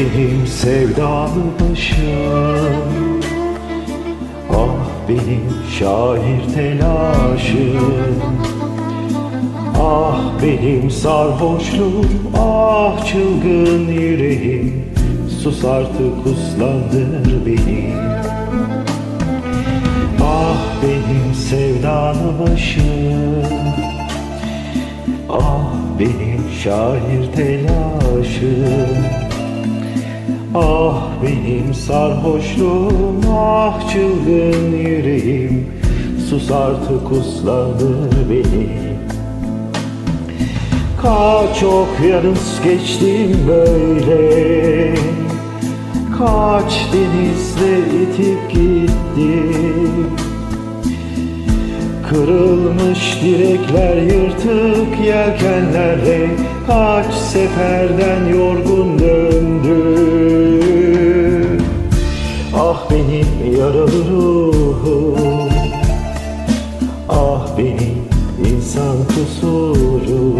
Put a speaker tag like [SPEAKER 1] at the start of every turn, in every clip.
[SPEAKER 1] benim sevdalı başım Ah benim şair telaşım. Ah benim sarhoşluğum Ah çılgın yüreğim. Sus artık uslandır beni. Ah benim sevdalı başım. Ah benim şair telaşım Ah benim sarhoşluğum Ah çılgın yüreğim. Sus artık uslandır beni. Kaç okyanus geçtim böyle. Kaç denizle itip gittim. Kırılmış direkler yırtık yelkenlerle Kaç seferden yorgun döndüm yaralı ruhum Ah benim insan kusurum.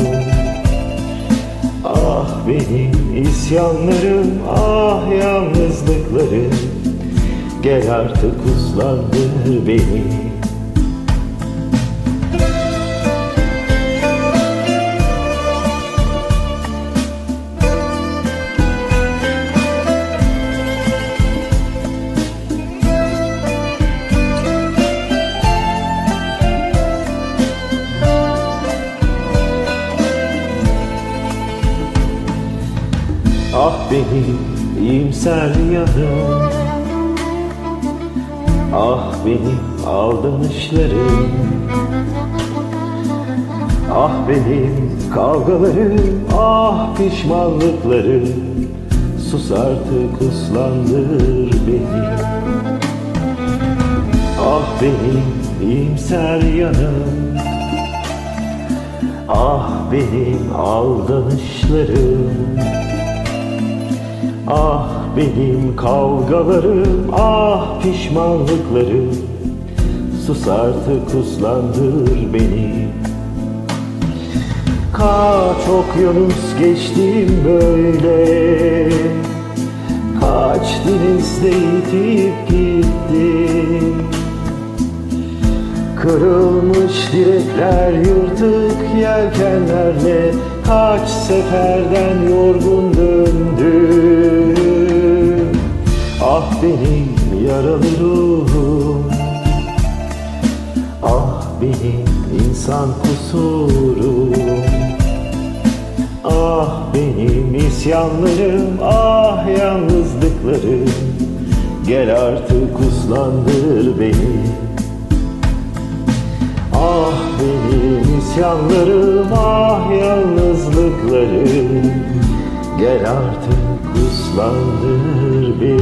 [SPEAKER 1] Ah benim isyanlarım Ah yalnızlıklarım. Gel artık uslandır beni Benim iyimser yanım. Ah benim aldanışlarım. Ah benim kavgalarım. Ah pişmanlıklarım. Sus artık uslandır beni. Ah benim iyimser yanım. Ah benim aldanışlarım Ah benim kavgalarım, ah pişmanlıklarım. Sus artık uslandır beni. Kaç okyanus geçtim böyle. Kaç denizde itip gittim Kırılmış direkler yırtık yelkenlerle Kaç seferden yorgun döndüm benim yaralı ruhum Ah benim insan kusurum. Ah benim isyanlarım Ah yalnızlıklarım. Gel artık uslandır beni. Ah benim isyanlarım, ah yalnızlıklarım. Gel artık ıslandır bir